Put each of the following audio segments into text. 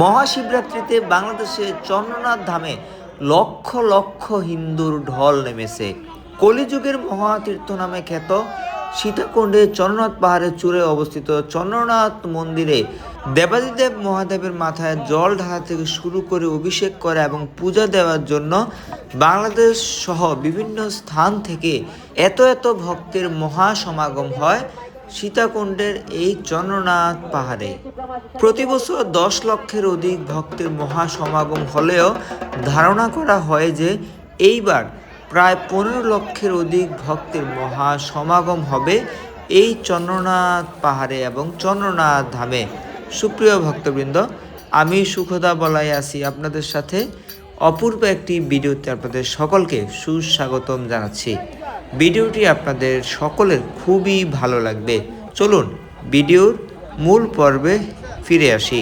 মহাশিবরাত্রিতে বাংলাদেশে চন্দ্রনাথ ধামে লক্ষ লক্ষ হিন্দুর ঢল নেমেছে। কলিযুগের মহাতীর্থ নামে খ্যাত সীতাকুণ্ডে চন্দ্রনাথ পাহাড়ের চূড়ে অবস্থিত চন্দ্রনাথ মন্দিরে দেবাদিদেব মহাদেবের মাথায় জল ঢালা থেকে শুরু করে অভিষেক করা এবং পূজা দেওয়ার জন্য বাংলাদেশ সহ বিভিন্ন স্থান থেকে এত এত ভক্তের মহা সমাগম হয়। সীতাকুণ্ডের এই চন্দ্রনাথ পাহাড়ে। প্রতি বছর দশ লক্ষের অধিক ভক্তের মহা সমাগম হলেও ধারণা করা হয় যে এইবার প্রায় পনেরো লক্ষের অধিক ভক্তের মহা সমাগম হবে এই চন্দ্রনাথ পাহাড়ে এবং চন্দ্রনাথ ধামে। সুপ্রিয় ভক্তবৃন্দ, আমি সুখদা বলাই আছি আপনাদের সাথে। অপূর্ব একটি ভিডিওতে আপনাদের সকলকে সুস্বাগতম জানাচ্ছি। ভিডিওটি আপনাদের সকলের খুবই ভালো লাগবে। চলুন ভিডিওর মূল পর্বে ফিরে আসি।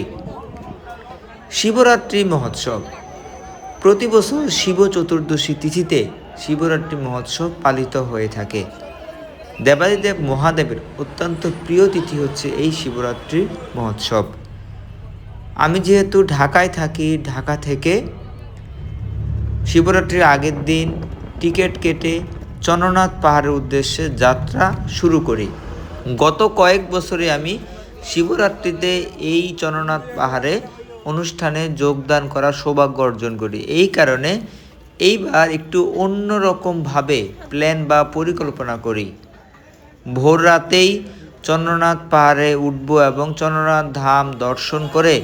শিবরাত্রি মহোৎসব। প্রতি বছর শিব চতুর্দশী তিথিতে শিবরাত্রি মহোৎসব পালিত হয়ে থাকে। দেবাদিদেব মহাদেবের অত্যন্ত প্রিয় তিথি হচ্ছে এই শিবরাত্রি মহোৎসব। আমি যেহেতু ঢাকায় থাকি, ঢাকা থেকে শিবরাত্রির আগের দিন টিকিট কেটে চন্দ্রনাথ পাহাড়ের উদ্দেশ্যে যাত্রা শুরু করি। গত কয়েক বছরে আমি শিবরাত্রিতে এই চন্দ্রনাথ পাহাড়ে অনুষ্ঠানে যোগদান করার সৌভাগ্য অর্জন করি। এই কারণে এইবার একটু অন্যরকমভাবে প্ল্যান বা পরিকল্পনা করি। ভোর রাতেই চন্দ্রনাথ পাহাড়ে উঠব এবং চন্দ্রনাথ ধাম দর্শন করে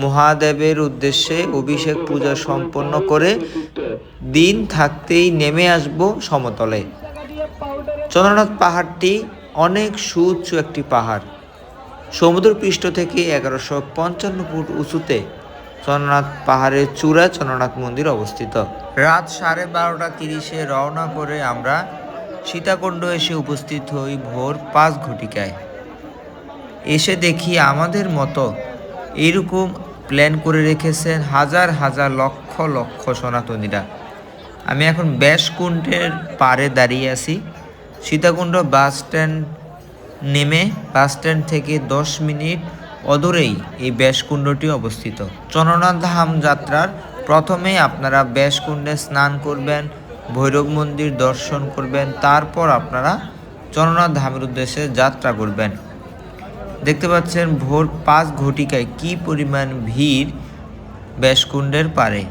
মহাদেবের উদ্দেশ্যে অভিষেক পূজা সম্পন্ন করে দিন থাকতেই নেমে আসব সমতলে। চন্দ্রনাথ পাহাড়টি অনেক সুউচ্চ একটি পাহাড়। সমুদ্র পৃষ্ঠ থেকে এগারোশো পঞ্চান্ন ফুট উঁচুতে চন্দ্রনাথ পাহাড়ের চূড়ায় চন্দ্রনাথ মন্দির অবস্থিত। রাত সাড়ে বারোটা তিরিশে রওনা করে আমরা সীতাকুণ্ড এসে উপস্থিত হই ভোর পাঁচ ঘটিকায়। এসে দেখি আমাদের মতো এরকম প্ল্যান করে রেখেছেন হাজার হাজার লক্ষ লক্ষ সনাতনীরা। আমি এখন ব্যাসকুণ্ডের পাড়ে দাঁড়িয়ে আছি। সীতাকুণ্ড বাস স্ট্যান্ড নেমে, বাস স্ট্যান্ড থেকে দশ মিনিট অদূরেই এই ব্যাসকুণ্ডটি অবস্থিত। চন্দ্রনাথ ধাম যাত্রার প্রথমেই আপনারা ব্যাসকুণ্ডে স্নান করবেন, ভৈরব মন্দির দর্শন করবেন, তারপর আপনারা চন্দ্রনাথ ধামের উদ্দেশ্যে যাত্রা করবেন। দেখতে পাচ্ছেন ভোর পাঁচ ঘটিকায় কি পরিমাণ ভিড় ব্যাসকুণ্ডের পারে।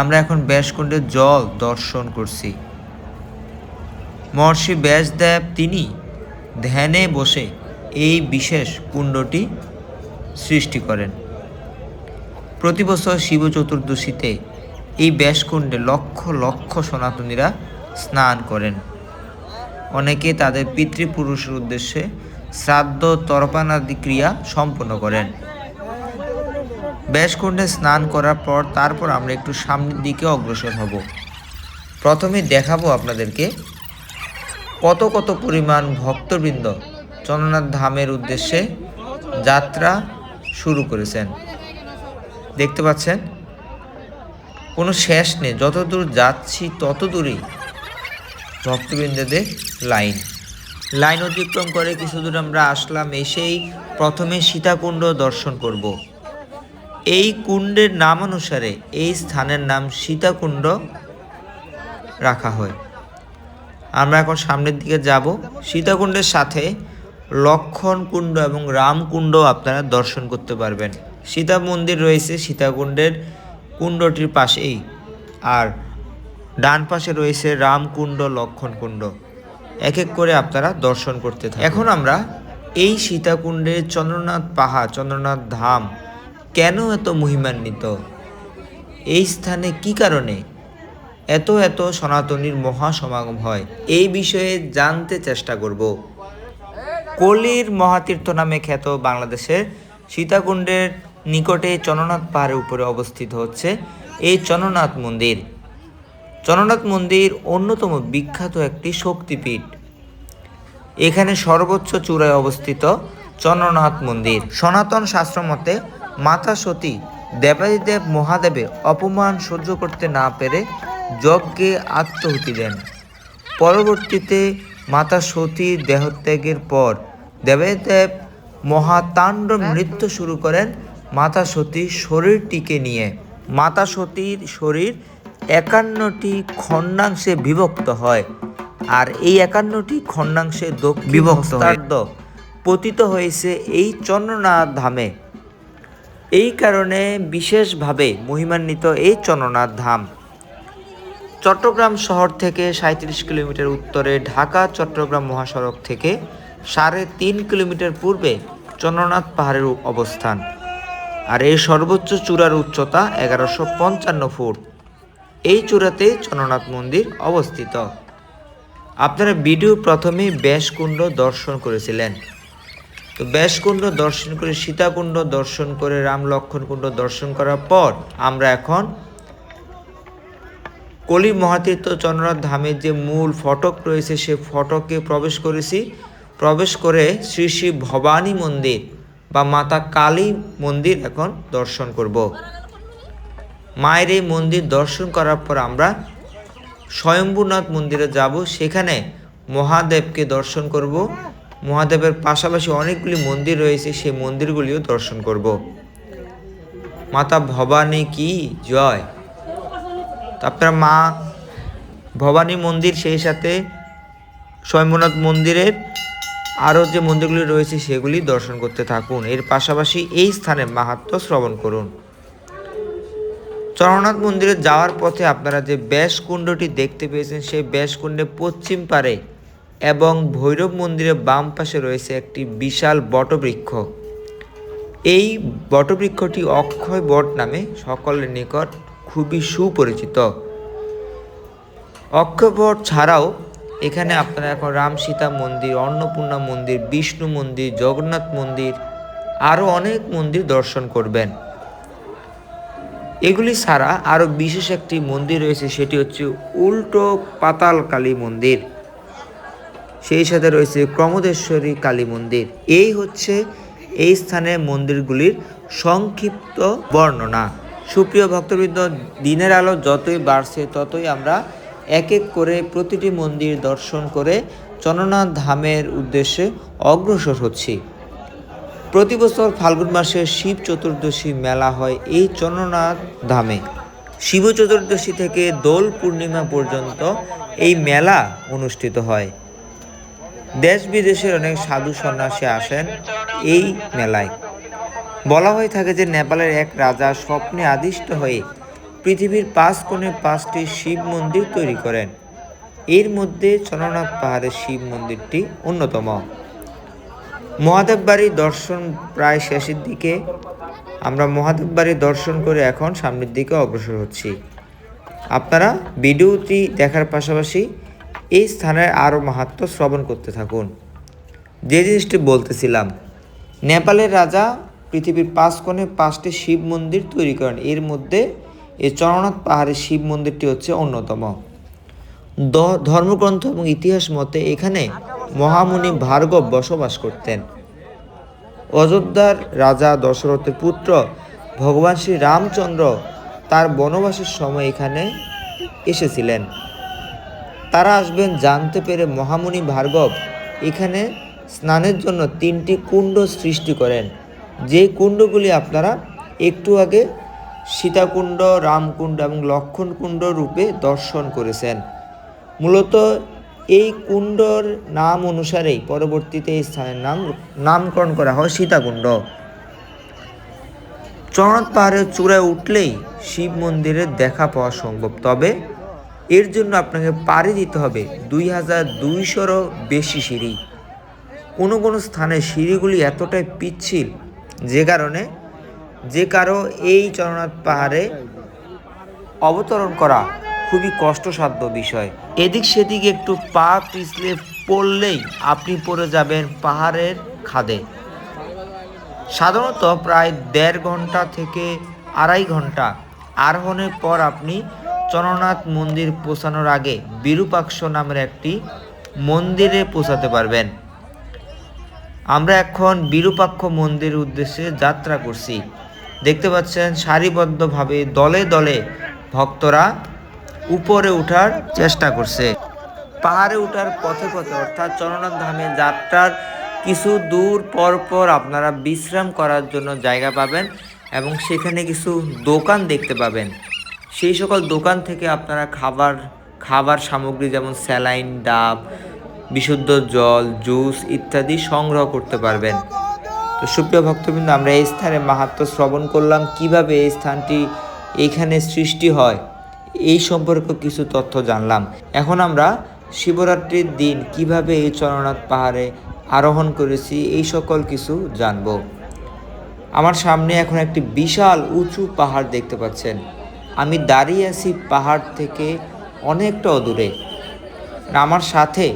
আমরা এখন ব্যাসকুণ্ডের জল দর্শন করছি। মহর্ষি ব্যাসদেব তিনি ধ্যানে বসে এই বিশেষ কুণ্ডটি সৃষ্টি করেন। প্রতি বছর শিব চতুর্দশীতে এই ব্যাসকুণ্ডে লক্ষ লক্ষ সনাতনীরা স্নান করেন। অনেকে তাদের পিতৃপুরুষের উদ্দেশ্যে শ্রাদ্ধ তর্পণাদি ক্রিয়া সম্পন্ন করেন। ব্যাসকুণ্ডে স্নান করার পর তারপর আমরা একটু সামনের দিকে অগ্রসর হব। প্রথমে দেখাবো আপনাদেরকে কত কত পরিমাণ ভক্তবৃন্দ চন্দ্রনাথ ধামের উদ্দেশ্যে যাত্রা শুরু করেছেন। দেখতে পাচ্ছেন? কোনো শেষ নেই। যতদূর যাচ্ছি তত দূরই ভক্তবৃন্দদের লাইন। লাইন অতিক্রম করে কিছু দূর আমরা আসলাম, এসেই প্রথমে সীতাকুণ্ড দর্শন করব। এই কুণ্ডের নাম অনুসারে এই স্থানের নাম সীতাকুণ্ড রাখা হয়। আমরা এখন সামনের দিকে যাব। সীতাকুণ্ডের সাথে লক্ষণ কুণ্ড এবং রামকুণ্ড আপনারা দর্শন করতে পারবেন। সীতা মন্দির রয়েছে, সীতাকুণ্ডের কুণ্ডটির পাশেই। আর ডান পাশে রয়েছে রামকুণ্ড লক্ষণ কুণ্ড। এক এক করে আপনারা দর্শন করতে থাকেন। এখন আমরা এই সীতাকুণ্ডের চন্দ্রনাথ পাহাড়, চন্দ্রনাথ ধাম কেন এত মহিমান্বিত? এই স্থানে কি কারণে এত এত সনাতনীর মহা সমাগম হয়? এই বিষয়ে জানতে চেষ্টা করব। কলির মহাতীর্থ নামে খ্যাত বাংলাদেশের সীতাকুণ্ডের নিকটে চন্দ্রনাথ পাহাড়ের উপরে অবস্থিত হচ্ছে এই চন্দ্রনাথ মন্দির। চন্দ্রনাথ মন্দির অন্যতম বিখ্যাত একটি শক্তিপীঠ। এখানে সর্বোচ্চ চূড়ায় অবস্থিত চন্দ্রনাথ মন্দির। সনাতন শাস্ত্র মতে মাতা সতী দেবাদিদেব মহাদেবের অপমান সহ্য করতে না পেরে যজ্ঞে আত্মহুতি দেন। পরবর্তীতে মাতা সতীর দেহত্যাগের পর দেবাদিদেব মহাতাণ্ডব নৃত্য শুরু করেন মাতা সতীর শরীরটিকে নিয়ে। মাতা সতীর শরীর একান্নটি খণ্ডাংশে বিভক্ত হয়। আর এই একান্নটি খণ্ডাংশে দক্ষিণ বিভক্ত পতিত হয়েছে এই চন্দ্রনাথ ধামে। এই কারণে বিশেষভাবে মহিমান্বিত এই চন্দ্রনাথ ধাম। চট্টগ্রাম শহর থেকে সাঁত্রিশ কিলোমিটার উত্তরে ঢাকা চট্টগ্রাম মহাসড়ক থেকে সাড়ে তিন কিলোমিটার পূর্বে চন্দ্রনাথ পাহাড়ের অবস্থান। আর এই সর্বোচ্চ চূড়ার উচ্চতা এগারোশো পঞ্চান্ন ফুট। এই চূড়াতে চন্দ্রনাথ মন্দির অবস্থিত। আপনারা ভিডিও প্রথমেই ব্যাসকুণ্ড দর্শন করেছিলেন। তো ব্যাসকুণ্ড দর্শন করে, সীতাকুণ্ড দর্শন করে, রাম লক্ষণ কুণ্ড দর্শন করার পর আমরা এখন কলি মহাতীর্থ চন্দ্রনাথ ধামের যে মূল ফটক রয়েছে, সে ফটকে প্রবেশ করেছি। প্রবেশ করে শ্রী শ্রী ভবানী মন্দির বা মাতা কালী মন্দির এখন দর্শন করব। মায়ের এই মন্দির দর্শন করার পর আমরা স্বয়ম্ভূনাথ মন্দিরে যাব, সেখানে মহাদেবকে দর্শন করব। মহাদেবের পাশাপাশি অনেকগুলি মন্দির রয়েছে, সেই মন্দিরগুলিও দর্শন করব। মাতা ভবানী কি জয়? তারপরে মা ভবানী মন্দির, সেই সাথে স্বয়ম্ভনাথ মন্দিরের আরও যে মন্দিরগুলি রয়েছে, সেগুলি দর্শন করতে থাকুন। এর পাশাপাশি এই স্থানে মাহাত্ম্য শ্রবণ করুন। চরণনাথ মন্দিরে যাওয়ার পথে আপনারা যে ব্যাসকুণ্ডটি দেখতে পেয়েছেন, সেই ব্যাসকুণ্ডে পশ্চিম পারে এবং ভৈরব মন্দিরের বাম পাশে রয়েছে একটি বিশাল বটবৃক্ষ। এই বটবৃক্ষটি অক্ষয় বট নামে সকলের নিকট খুবই সুপরিচিত। অক্ষয় বট ছাড়াও এখানে আপনারা এখন রাম সীতা মন্দির, অন্নপূর্ণা মন্দির, বিষ্ণু মন্দির, জগন্নাথ মন্দির, আরও অনেক মন্দির দর্শন করবেন। এগুলি ছাড়া আরও বিশেষ একটি মন্দির রয়েছে, সেটি হচ্ছে উল্টো পাতাল কালী মন্দির। সেই সাথে রয়েছে ক্রমদেশ্বরী কালী মন্দির। এই হচ্ছে এই স্থানের মন্দিরগুলির সংক্ষিপ্ত বর্ণনা। সুপ্রিয় ভক্তবৃন্দ, দিনের আলো যতই বাড়ছে, ততই আমরা এক এক করে প্রতিটি মন্দির দর্শন করে চন্দ্রনাথ ধামের উদ্দেশ্যে অগ্রসর হচ্ছি। প্রতি বছর ফাল্গুন মাসে শিব চতুর্দশী মেলা হয় এই চন্দ্রনাথ ধামে। শিব চতুর্দশী থেকে দোল পূর্ণিমা পর্যন্ত এই মেলা অনুষ্ঠিত হয়। দেশ বিদেশের অনেক সাধু সন্ন্যাসী আসেন এই মেলায়। বলা হয়ে থাকে যে নেপালের এক রাজা স্বপ্নে আদিষ্ট হয়ে পৃথিবীর পাঁচ কোণে পাঁচটি শিব মন্দির তৈরি করেন। এর মধ্যে চন্দ্রনাথ পাহাড়ের শিব মন্দিরটি অন্যতম। মহাদেব বাড়ি দর্শন প্রায় শেষের দিকে। আমরা মহাদেব বাড়ি দর্শন করে এখন সামনের দিকে অগ্রসর হচ্ছি। আপনারা ভিডিওটি দেখার পাশাপাশি এই স্থানের আরও মাহাত্ম্য শ্রবণ করতে থাকুন। যে জিনিসটি বলতেছিলাম, নেপালের রাজা পৃথিবীর পাঁচ কোণে পাঁচটি শিব মন্দির তৈরি করেন। এর মধ্যে এই চরণনাথ পাহাড়ের শিব মন্দিরটি হচ্ছে অন্যতম। ধর্মগ্রন্থ এবং ইতিহাস মতে এখানে মহামুনি ভার্গব বসবাস করতেন। অযোধ্যার রাজা দশরথের পুত্র ভগবান শ্রী রামচন্দ্র তার বনবাসের সময় এখানে এসেছিলেন। তারা আসবেন জানতে পেরে মহামুনি ভার্গব এখানে স্নানের জন্য তিনটি কুণ্ড সৃষ্টি করেন। যে কুণ্ডগুলি আপনারা একটু আগে সীতাকুণ্ড, রামকুণ্ড এবং লক্ষণ কুণ্ড রূপে দর্শন করেছেন। মূলত এই কুণ্ডর নাম অনুসারেই পরবর্তীতে এই স্থানের নাম, নামকরণ করা হয় সীতাকুণ্ড। চরণাথ পাহাড়ের চূড়ায় উঠলেই শিব মন্দিরের দেখা পাওয়া সম্ভব। তবে এর জন্য আপনাকে পাড়ি দিতে হবে দুই হাজার দুইশোরও বেশি সিঁড়ি। কোনো কোনো স্থানে সিঁড়িগুলি এতটাই পিচ্ছিল যে কারণে যে কারও এই চরণাথ পাহাড়ে অবতরণ করা খুবই কষ্টসাধ্য বিষয়। এদিক সেদিক একটু পা পিছলে পড়লেই আপনি পড়ে যাবেন পাহাড়ের খাদে। সাধারণত প্রায় দেড় ঘণ্টা থেকে আড়াই ঘণ্টা আরোহণের পর আপনি চরণনাথ মন্দির পৌঁছানোর আগে বিরূপাক্ষ নামের একটি মন্দিরে পৌঁছাতে পারবেন। আমরা এখন বিরূপাক্ষ মন্দিরের উদ্দেশ্যে যাত্রা করছি। দেখতে পাচ্ছেন সারিবদ্ধভাবে দলে দলে ভক্তরা উপরে ওঠার চেষ্টা করছে। পাহাড়ে ওঠার পথে পথে, অর্থাৎ চরণনাথ ধামে যাত্রার কিছু দূর পর পর আপনারা বিশ্রাম করার জন্য জায়গা পাবেন এবং সেখানে কিছু দোকান দেখতে পাবেন। সেই সকল দোকান থেকে আপনারা খাবার খাবার সামগ্রী যেমন স্যালাইন, ডাব, বিশুদ্ধ জল, জুস ইত্যাদি সংগ্রহ করতে পারবেন। তো সুপ্রিয় ভক্তবৃন্দ, আমরা এই স্থানে মাহাত্ম শ্রবণ করলাম, কীভাবে এই স্থানটি এখানে সৃষ্টি হয়। এই সম্পর্কে কিছু তথ্য জানলাম। এখন আমরা শিবরাত্রির দিন কীভাবে এই চরণনাথ পাহাড়ে আরোহণ করেছি, এই সকল কিছু জানব। আমার সামনে এখন একটি বিশাল উঁচু পাহাড় দেখতে পাচ্ছেন। আমি দাঁড়িয়ে আছি পাহাড় থেকে অনেকটা অদূরে। আমার সাথে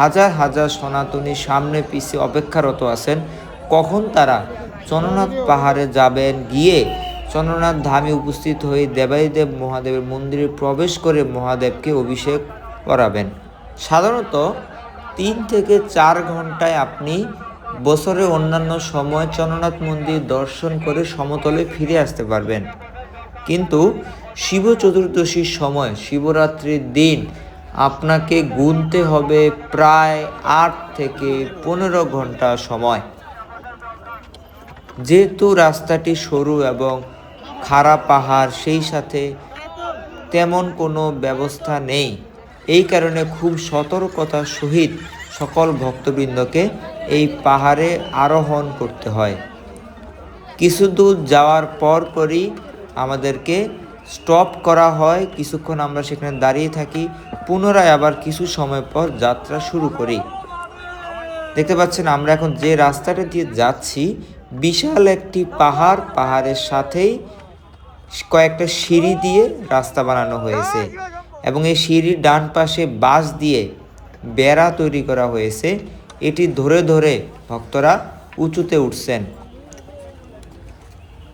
হাজার হাজার সনাতনী সামনে পিছিয়ে অপেক্ষারত আছেন। কখন তারা চন্দ্রনাথ পাহাড়ে যাবেন, গিয়ে চন্দ্রনাথ ধামে উপস্থিত হয়ে দেবাদিদেব মহাদেবের মন্দিরে প্রবেশ করে মহাদেবকে অভিষেক করাবেন। সাধারণত তিন থেকে চার ঘন্টায় আপনি বছরে অন্যান্য সময় চন্দ্রনাথ মন্দির দর্শন করে সমতলে ফিরে আসতে পারবেন। কিন্তু শিব চতুর্দশীর সময়, শিবরাত্রির দিন আপনাকে গুনতে হবে প্রায় আট থেকে পনেরো ঘণ্টা সময়। যেহেতু রাস্তাটি সরু এবং খাড়া পাহাড় সেই সাথে তেমন কোনো ব্যবস্থা নেই। এই কারণে খুব সতর্কতার সহিত সকল ভক্তবৃন্দকে এই পাহাড়ে আরোহণ করতে হয়। কিছু দূর যাওয়ার পর পরই আমাদেরকে স্টপ করা হয়। কিছুক্ষণ আমরা সেখানে দাঁড়িয়ে থাকি। পুনরায় আবার কিছু সময় পর যাত্রা শুরু করি। দেখতে পাচ্ছেন, আমরা এখন যে রাস্তাটা দিয়ে যাচ্ছি, বিশাল একটি পাহাড়। পাহাড়ের সাথেই কয়েকটা সিঁড়ি দিয়ে রাস্তা বানানো হয়েছে এবং এই সিঁড়ির ডান পাশে বাঁশ দিয়ে বেড়া তৈরি করা হয়েছে। এটি ধরে ধরে ভক্তরা উঁচুতে উঠছেন।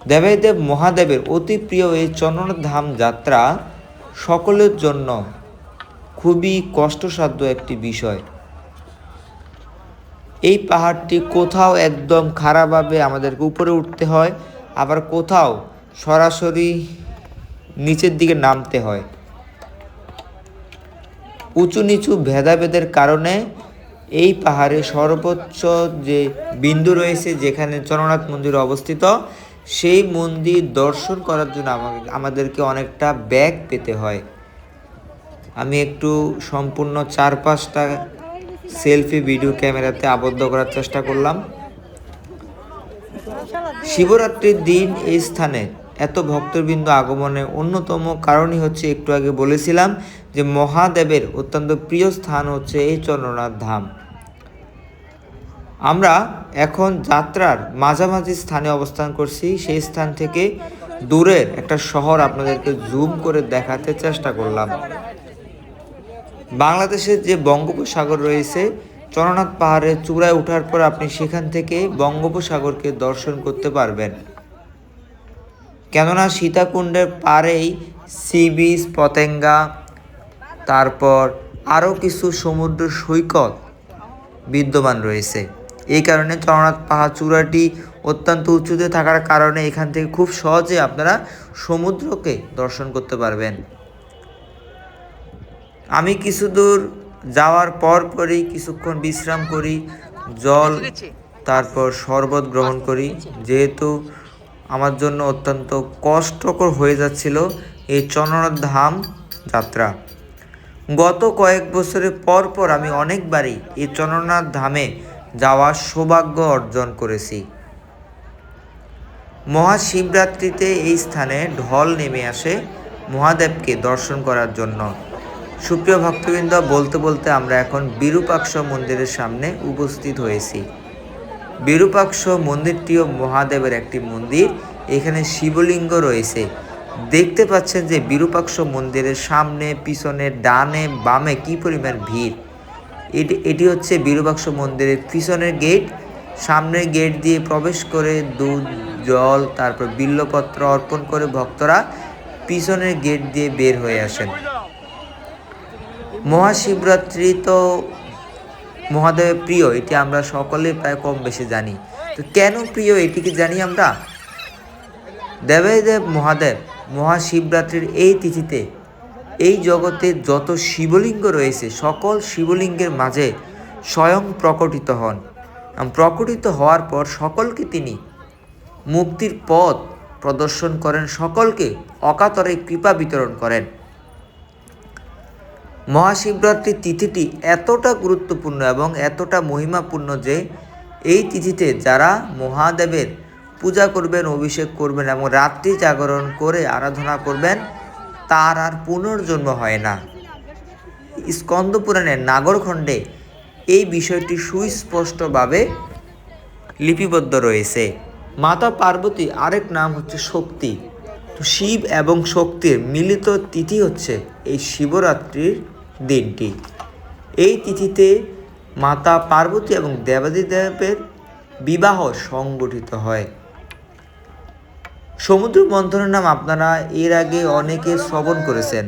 দেবাইদেব মহাদেবের অতি প্রিয় এই চন্দ্রধাম যাত্রা সকলের জন্য খুবই কষ্টসাধ্য একটি বিষয়। এই পাহাড়টি কোথাও একদম খারাপভাবে আমাদেরকে উপরে উঠতে হয়, আবার কোথাও সরাসরি নিচের দিকে নামতে হয়। উঁচু নিচু ভেদাভেদের কারণে এই পাহাড়ে সর্বোচ্চ যে বিন্দু রয়েছে যেখানে চরণনাথ মন্দির অবস্থিত, সেই মন্দির দর্শন করার জন্য আমাদেরকে অনেকটা ব্যাগ পেতে হয়। আমি একটু সম্পূর্ণ চার পাঁচটা সেলফি ভিডিও ক্যামেরাতে আবদ্ধ করার চেষ্টা করলাম। শিবরাত্রির দিন এই স্থানে এত ভক্তবৃন্দ আগমনের অন্যতম কারণই হচ্ছে একটু আগে বলেছিলাম যে মহাদেবের অত্যন্ত প্রিয় স্থান হচ্ছে এই চন্দ্রনাথ ধাম। আমরা এখন যাত্রার মাঝামাঝি স্থানে অবস্থান করছি। সেই স্থান থেকে দূরের একটা শহর আপনাদেরকে জুম করে দেখাতে চেষ্টা করলাম। বাংলাদেশের যে বঙ্গোপসাগর রয়েছে চরনাথ পাহাড়ের চূড়ায় ওঠার পর আপনি সেখান থেকে বঙ্গোপসাগরকে দর্শন করতে পারবেন। কেননা সীতাকুণ্ডের পাড়েই সি বিচ পতেঙ্গা তারপর আরও কিছু সমুদ্র সৈকত বিদ্যমান রয়েছে। এই কারণে চরনাথ পাহাড় চূড়াটি অত্যন্ত উঁচুতে থাকার কারণে এখান থেকে খুব সহজে আপনারা সমুদ্রকে দর্শন করতে পারবেন। আমি কিছু দূর যাওয়ার পর পরই কিছুক্ষণ বিশ্রাম করি জল তারপর শরবত গ্রহণ করি। যেহেতু আমার জন্য অত্যন্ত কষ্টকর হয়ে যাচ্ছিল এই চন্দ্রনাথ ধাম যাত্রা। গত কয়েক বছরের পর পর আমি অনেকবারই এই চন্দ্রনাথ ধামে যাওয়ার সৌভাগ্য অর্জন করেছি। মহাশিবরাত্রিতে এই স্থানে ঢল নেমে আসে মহাদেবকে দর্শন করার জন্য। সুপ্রিয় ভক্তবৃন্দ, বলতে বলতে আমরা এখন বিরূপাক্ষ মন্দিরের সামনে উপস্থিত হয়েছি। বিরূপাক্ষ মন্দিরটিও মহাদেবের একটি মন্দির। এখানে শিবলিঙ্গ রয়েছে। দেখতে পাচ্ছেন যে বিরূপাক্ষ মন্দিরের সামনে, পিছনে, ডানে, বামে কি পরিমাণ ভিড়। এটি এটি হচ্ছে বিরূপাক্ষ মন্দিরের পিছনের গেট। সামনের গেট দিয়ে প্রবেশ করে দুধ, জল, তারপর বিল্লপত্র অর্পণ করে ভক্তরা পিছনের গেট দিয়ে বের হয়ে আসেন। মহাশিবরাত্রি তো মহাদেবের প্রিয়, এটি আমরা সকলে প্রায় কম বেশি জানি। তো কেন প্রিয় এটিকে জানি আমরা? দেবাইদেব মহাদেব মহাশিবরাত্রির এই তিথিতে এই জগতে যত শিবলিঙ্গ রয়েছে, সকল শিবলিঙ্গের মাঝে স্বয়ং প্রকটিত হন। প্রকটিত হওয়ার পর সকলকে তিনি মুক্তির পথ প্রদর্শন করেন, সকলকে অকাতরে কৃপা বিতরণ করেন। মহাশিবরাত্রির তিথিটি এতটা গুরুত্বপূর্ণ এবং এতটা মহিমাপূর্ণ যে এই তিথিতে যারা মহাদেবের পূজা করবেন, অভিষেক করবেন এবং রাত্রি জাগরণ করে আরাধনা করবেন, তার আর পুনর্জন্ম হয় না। স্কন্দ পুরাণের নাগরখণ্ডে এই বিষয়টি সুস্পষ্টভাবে লিপিবদ্ধ রয়েছে। মাতা পার্বতী আরেক নাম হচ্ছে শক্তি। শিব এবং শক্তির মিলিত তিথি হচ্ছে এই শিবরাত্রির দিনটি। এই তিথিতে মাতা পার্বতী এবং দেবাদিদেবের বিবাহ সংগঠিত হয়। সমুদ্র মন্থনের নাম আপনারা এর আগে অনেকে শ্রবণ করেছেন।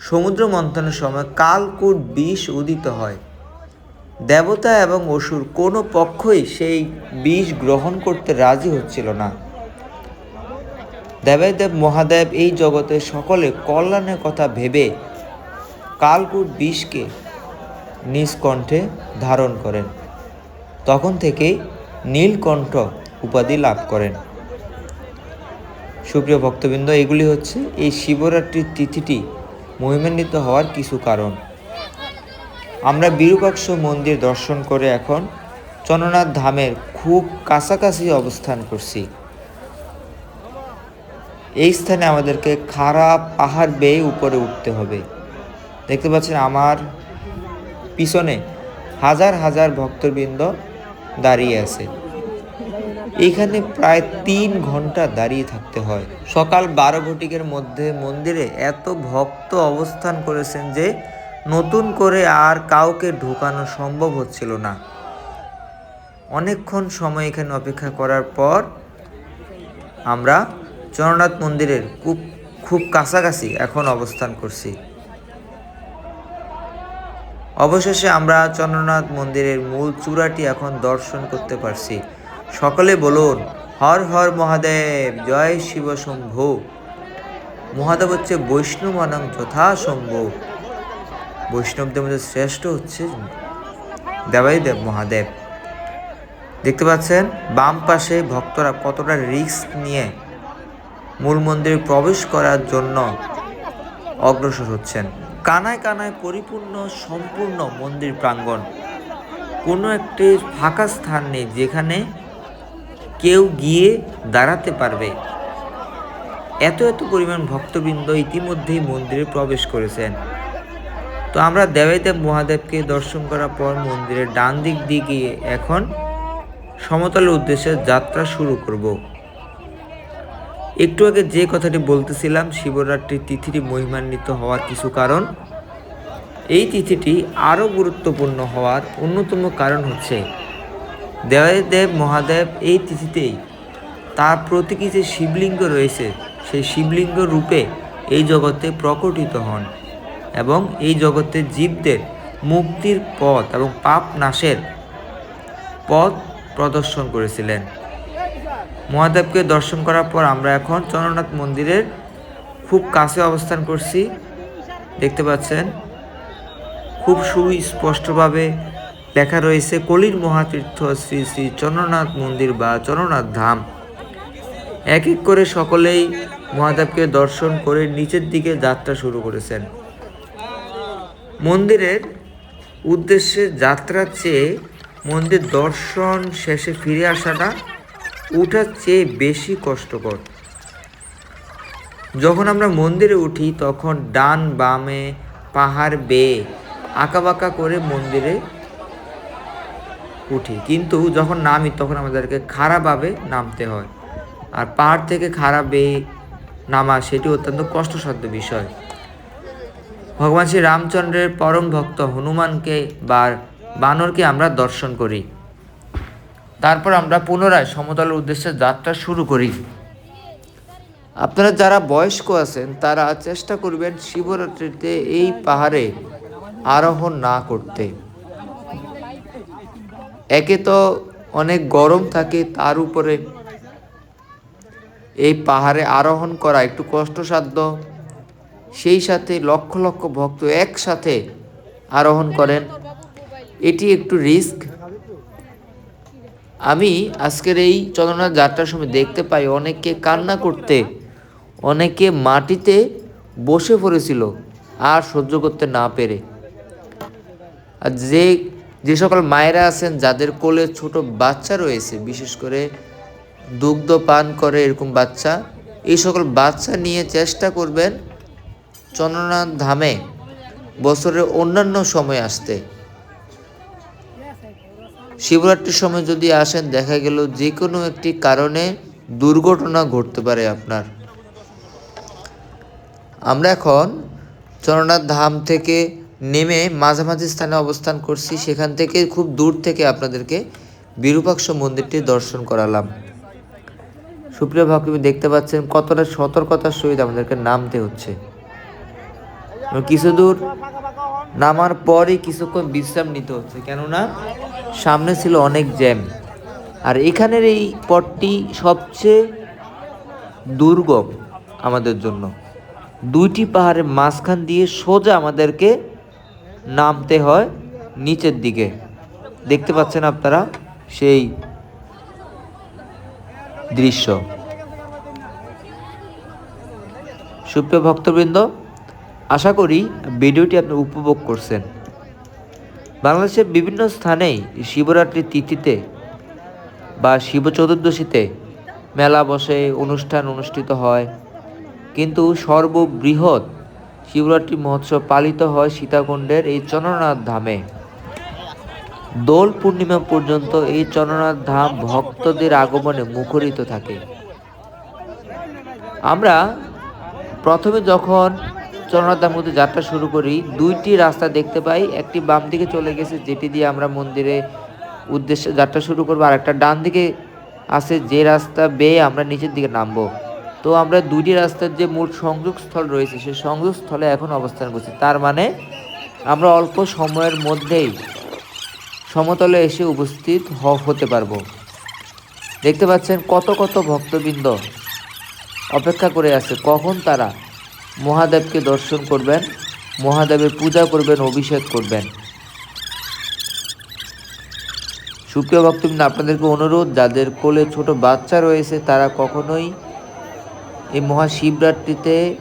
সমুদ্র মন্থনের সময় কালকূট বিষ উদিত হয়। দেবতা এবং অসুর কোনো পক্ষই সেই বিষ গ্রহণ করতে রাজি হচ্ছিল না। দেবাদেব মহাদেব এই জগতে সকলে কল্যাণের কথা ভেবে কালকূট বিষকে নিজ কণ্ঠে ধারণ করেন। তখন থেকেই নীলকণ্ঠ উপাধি লাভ করেন। সুপ্রিয় ভক্তবৃন্দ, এগুলি হচ্ছে এই শিবরাত্রির তিথিটি মহিমান্বিত হওয়ার কিছু কারণ। আমরা বিরূপাক্ষ মন্দির দর্শন করে এখন চন্দ্রনাথ ধামের খুব কাছাকাছি অবস্থান করছি। এই স্থানে আমাদেরকে খারাপ পাহাড় বেয়ে উপরে উঠতে হবে। দেখতে পাচ্ছেন আমার পিছনে হাজার হাজার ভক্তবৃন্দ দাঁড়িয়ে আছে। এখানে প্রায় তিন ঘণ্টা দাঁড়িয়ে থাকতে হয়। সকাল বারো ঘটিকের মধ্যে মন্দিরে এত ভক্ত অবস্থান করেছেন যে নতুন করে আর কাউকে ঢোকানো সম্ভব হচ্ছিল না। অনেকক্ষণ সময় এখানে অপেক্ষা করার পর আমরা জগন্নাথ মন্দিরের খুব খুব কাছাকাছি এখন অবস্থান করছি। অবশেষে আমরা চন্দ্রনাথ মন্দিরের মূল চূড়াটি এখন দর্শন করতে পারছি। সকলে বলুন, হর হর মহাদেব, জয় শিব শম্ভু। মহাদেব হচ্ছে বৈষ্ণবানং যথা শম্ভু। বৈষ্ণবদের মধ্যে শ্রেষ্ঠ হচ্ছে দেবাইদেব মহাদেব। দেখতে পাচ্ছেন, বাম পাশে ভক্তরা কতটা রিস্ক নিয়ে মূল মন্দিরে প্রবেশ করার জন্য অগ্রসর হচ্ছেন। কানায় কানায় পরিপূর্ণ, সম্পূর্ণ মন্দির প্রাঙ্গণ। কোনো একটি ফাঁকা স্থান নেই যেখানে কেউ গিয়ে দাঁড়াতে পারবে। এত এত পরিমাণ ভক্তবৃন্দ ইতিমধ্যেই মন্দিরে প্রবেশ করেছেন। তো আমরা দেবাইদেব মহাদেবকে দর্শন করার পর মন্দিরের ডান দিক দিকে এখন সমতলের উদ্দেশ্যে যাত্রা শুরু করব। একটু আগে যে কথাটি বলতেছিলাম, শিবরাত্রির তিথিটি মহিমান্বিত হওয়ার কিছু কারণ। এই তিথিটি আরও গুরুত্বপূর্ণ হওয়ার অন্যতম কারণ হচ্ছে দেবাদেব মহাদেব এই তিথিতেই তার প্রতীকী যে শিবলিঙ্গ রয়েছে, সেই শিবলিঙ্গ রূপে এই জগতে প্রকটিত হন এবং এই জগতে জীবদের মুক্তির পথ এবং পাপ নাশের পথ প্রদর্শন করেছিলেন। মহাদেবকে দর্শন করার পর আমরা এখন চন্দ্রনাথ মন্দিরের খুব কাছে অবস্থান করছি। দেখতে পাচ্ছেন, খুব সুস্পষ্টভাবে লেখা রয়েছে, কলির মহাতীর্থ শ্রী শ্রী চন্দ্রনাথ মন্দির বা চন্দ্রনাথ ধাম। এক এক করে সকলেই মহাদেবকে দর্শন করে নিচের দিকে যাত্রা শুরু করেছেন। মন্দিরের উদ্দেশ্যে যাত্রার চেয়ে মন্দির দর্শন শেষে ফিরে আসাটা ওঠার চেয়ে বেশি কষ্টকর। যখন আমরা মন্দিরে উঠি, তখন ডান বামে পাহাড় বেয়ে আঁকাবাঁকা করে মন্দিরে উঠি। কিন্তু যখন নামি, তখন আমাদেরকে খারাপভাবে নামতে হয়। আর পাহাড় থেকে খারাপ বেয়ে নামা, সেটি অত্যন্ত কষ্টসাধ্য বিষয়। ভগবান শ্রী রামচন্দ্রের পরম ভক্ত হনুমানকে বা বানরকে আমরা দর্শন করি। তারপর আমরা পুনরায় সমতলের উদ্দেশ্যে যাত্রা শুরু করি। আপনারা যারা বয়স্ক আছেন, তারা চেষ্টা করবেন শিবরাত্রিতে এই পাহাড়ে আরোহণ না করতে। একে তো অনেক গরম থাকে, তার উপরে এই পাহাড়ে আরোহণ করা একটু কষ্টসাধ্য। সেই সাথে লক্ষ লক্ষ ভক্ত একসাথে আরোহণ করেন। এটি একটু রিস্ক। আমি আজকের এই চন্দ্রনাথ যাত্রার সময় দেখতে পাই অনেককে কান্না করতে, অনেকে মাটিতে বসে পড়েছিল আর সহ্য করতে না পেরে। আর যে যে সকল মায়েরা আছেন, যাদের কোলে ছোট বাচ্চা রয়েছে, বিশেষ করে দুগ্ধ পান করে এরকম বাচ্চা, এই সকল বাচ্চা নিয়ে চেষ্টা করবেন চন্দ্রনাথ ধামে বছরের অন্যান্য সময় আসতে। শিবরাত্রির সময় যদি আসেন, দেখা গেল যে কোনো একটি কারণে দুর্ঘটনা ঘটতে পারে আপনার। আমরা এখন চন্দ্রনাথ ধাম থেকে নেমে মাঝামাঝি স্থানে অবস্থান করছি। সেখান থেকে খুব দূর থেকে আপনাদেরকে বিরূপাক্ষ মন্দিরটি দর্শন করালাম। সুপ্রিয় ভক্তবৃন্দ দেখতে পাচ্ছেন কতটা সতর্কতার সহিত আমাদেরকে নামতে হচ্ছে। কিছু দূর নামার পরই কিছুক্ষণ বিশ্রাম নিতে হচ্ছে, কেননা সামনে ছিল অনেক জ্যাম। আর এখানের এই পথটি সবচেয়ে দুর্গম আমাদের জন্য। দুইটি পাহাড়ের মাঝখান দিয়ে সোজা আমাদেরকে নামতে হয় নিচের দিকে। দেখতে পাচ্ছেন আপনারা সেই দৃশ্য। সুপ্রিয় ভক্তবৃন্দ আশা করি ভিডিওটি আপনি উপভোগ করছেন। বাংলাদেশের বিভিন্ন স্থানেই শিবরাত্রির তিথিতে বা শিব চতুর্দশীতে মেলা বসে, অনুষ্ঠান অনুষ্ঠিত হয়। কিন্তু সর্ববৃহৎ শিবরাত্রি মহোৎসব পালিত হয় সীতাকুণ্ডের এই চন্দ্রনাথ ধামে। দোল পূর্ণিমা পর্যন্ত এই চন্দ্রনাথ ধাম ভক্তদের আগমনে মুখরিত থাকে। আমরা প্রথমে যখন মধ্যে যাত্রা শুরু করি। দুইটি রাস্তা দেখতে পাই। একটি বাম দিকে চলে গেছে, যেটি দিয়ে আমরা মন্দিরে উদ্দেশ্যে যাত্রা শুরু করব। আর একটা ডান দিকে আছে, যে রাস্তা বেয়ে আমরা নিচের দিকে নামবো। তো আমরা দুইটি রাস্তার যে মূল সংযোগস্থল রয়েছে, সেই সংযোগস্থলে এখন অবস্থান করছি। তার মানে আমরা অল্প সময়ের মধ্যেই সমতলে এসে উপস্থিত হ- হতে পারব। দেখতে পাচ্ছেন কত কত ভক্তবৃন্দ অপেক্ষা করে আছে। কখন তারা মহাদেবকে দর্শন করবেন, মহাদেবের পূজা করবেন, অভিষেক করবেন। সুপ্রিয় ভক্তবৃন্দ, আপনাদেরকে অনুরোধ, যাদের কোলে ছোট বাচ্চা রয়েছে, তারা কখনোই এই মহাশিবরাত্রিতে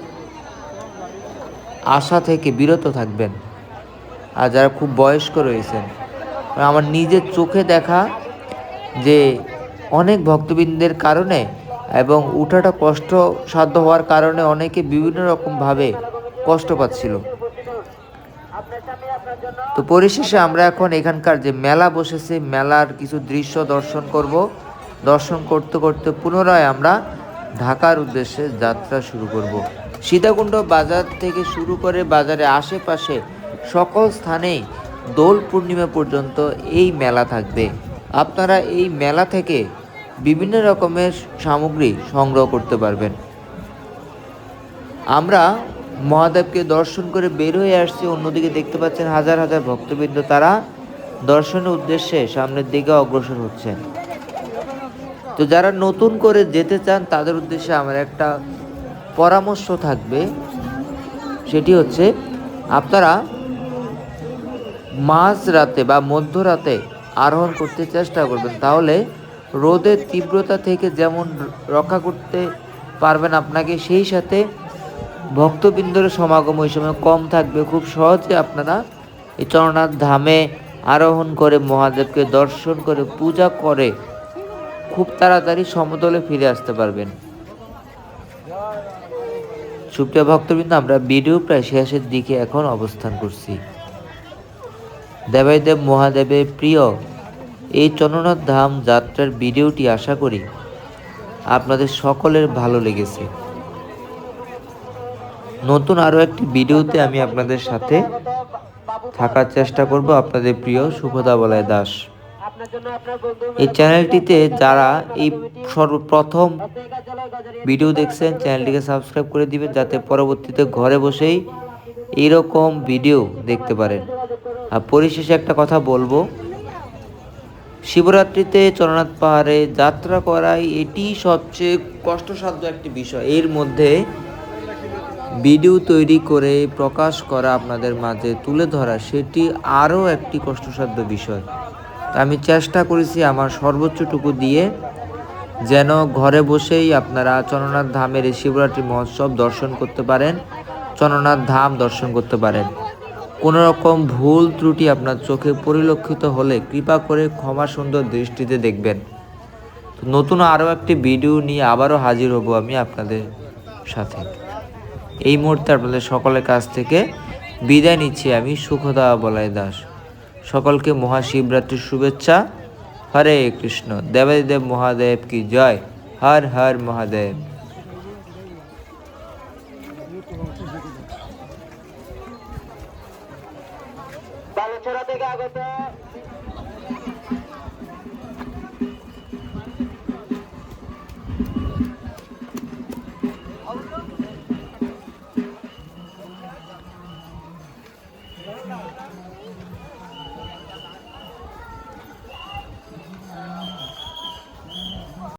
আশা থেকে বিরত থাকবেন। আর যারা খুব বয়স্ক রয়েছেন, আমার নিজের চোখে দেখা যে অনেক ভক্তবৃন্দের কারণে এবং উঠাটা কষ্ট সাধ্য হওয়ার কারণে অনেকে বিভিন্ন রকমভাবে কষ্ট পাচ্ছিল। তো পরিশেষে আমরা এখন এখানকার যে মেলা বসেছে, মেলার কিছু দৃশ্য দর্শন করব। দর্শন করতে করতে পুনরায় আমরা ঢাকার উদ্দেশ্যে যাত্রা শুরু করব। সীতাকুণ্ড বাজার থেকে শুরু করে বাজারে আশেপাশে সকল স্থানেই দোল পূর্ণিমা পর্যন্ত এই মেলা থাকবে। আপনারা এই মেলা থেকে বিভিন্ন রকমের সামগ্রী সংগ্রহ করতে পারবেন। আমরা মহাদেবকে দর্শন করে বের হয়ে আসছি। অন্যদিকে দেখতে পাচ্ছেন হাজার হাজার ভক্তবৃন্দ, তারা দর্শনের উদ্দেশ্যে সামনের দিকে অগ্রসর হচ্ছেন তো যারা নতুন করে যেতে চান, তাদের উদ্দেশ্যে আমার একটা পরামর্শ থাকবে। সেটি হচ্ছে, আপনারা মাঝ রাতে বা মধ্যরাতে আরোহণ করতে চেষ্টা করবেন। তাহলে রোদের তীব্রতা থেকে যেমন রক্ষা করতে পারবেন আপনাকে, সেই সাথে ভক্তবৃন্দর সমাগম ওই সময় কম থাকবে। খুব সহজে আপনারা এই চরণাথ ধামে আরোহণ করে, মহাদেবকে দর্শন করে, পূজা করে খুব তাড়াতাড়ি সমতলে ফিরে আসতে পারবেন। সুপ্রিয় ভক্তবৃন্দ, আমরা ভিডিও প্রায় শেষের দিকে এখন অবস্থান করছি। দেবাইদেব মহাদেবের প্রিয় এই চন্দ্রনাথ ধাম যাত্রার ভিডিওটি আশা করি আপনাদের সকলের ভালো লেগেছে। নতুন আরও একটি ভিডিওতে আমি আপনাদের সাথে থাকার চেষ্টা করব আপনাদের প্রিয় সুখদা বলায় দাস। এই চ্যানেলটিতে যারা এই সর্বপ্রথম ভিডিও দেখছেন, চ্যানেলটিকে সাবস্ক্রাইব করে দিবেন যাতে পরবর্তীতে ঘরে বসেই এইরকম ভিডিও দেখতে পারেন। আর পরিশেষে একটা কথা বলব শিবরাত্রিতে চরনাথ পাহাড়ে যাত্রা করাই এটি সবচেয়ে কষ্টসাধ্য একটি বিষয়। এর মধ্যে ভিডিও তৈরি করে প্রকাশ করা আপনাদের মাঝে তুলে ধরা সেটি আরও একটি কষ্টসাধ্য বিষয়। আমি চেষ্টা করেছি আমার সর্বোচ্চটুকু দিয়ে যেন ঘরে বসেই আপনারা চন্দ্রনাথ ধামের এই শিবরাত্রি মহোৎসব দর্শন করতে পারেন চন্দ্রনাথ ধাম দর্শন করতে পারেন। কোনো রকম ভুল ত্রুটি আপনার চোখে পরিলক্ষিত হলে কৃপা করে ক্ষমা সুন্দর দৃষ্টিতে দেখবেন। নতুন আরও একটি ভিডিও নিয়ে আবারও হাজির হব আমি আপনাদের সাথে। এই মুহূর্তে আপনাদের সকলের কাছ থেকে বিদায় নিচ্ছি আমি সুখদা বলাই দাস। সকলকে মহাশিবরাত্রির শুভেচ্ছা। হরে কৃষ্ণ। দেবাদিদেব মহাদেব কি জয়। হর হর মহাদেব।